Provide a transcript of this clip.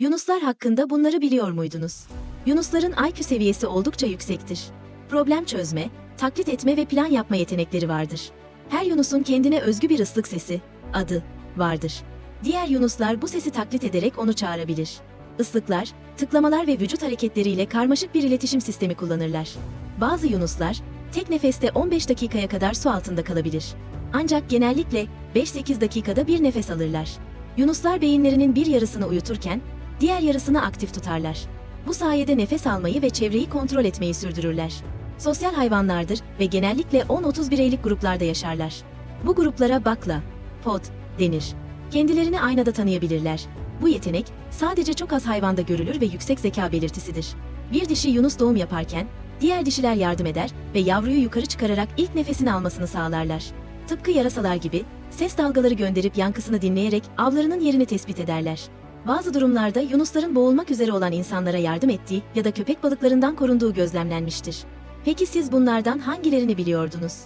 Yunuslar hakkında bunları biliyor muydunuz? Yunusların IQ seviyesi oldukça yüksektir. Problem çözme, taklit etme ve plan yapma yetenekleri vardır. Her Yunus'un kendine özgü bir ıslık sesi, adı, vardır. Diğer Yunuslar bu sesi taklit ederek onu çağırabilir. Islıklar, tıklamalar ve vücut hareketleriyle karmaşık bir iletişim sistemi kullanırlar. Bazı Yunuslar, tek nefeste 15 dakikaya kadar su altında kalabilir. Ancak genellikle 5-8 dakikada bir nefes alırlar. Yunuslar beyinlerinin bir yarısını uyuturken, diğer yarısını aktif tutarlar. Bu sayede nefes almayı ve çevreyi kontrol etmeyi sürdürürler. Sosyal hayvanlardır ve genellikle 10-30 bireylik gruplarda yaşarlar. Bu gruplara bakla, pod denir. Kendilerini aynada tanıyabilirler. Bu yetenek sadece çok az hayvanda görülür ve yüksek zeka belirtisidir. Bir dişi Yunus doğum yaparken diğer dişiler yardım eder ve yavruyu yukarı çıkararak ilk nefesini almasını sağlarlar. Tıpkı yarasalar gibi ses dalgaları gönderip yankısını dinleyerek avlarının yerini tespit ederler. Bazı durumlarda yunusların boğulmak üzere olan insanlara yardım ettiği ya da köpek balıklarından korunduğu gözlemlenmiştir. Peki siz bunlardan hangilerini biliyordunuz?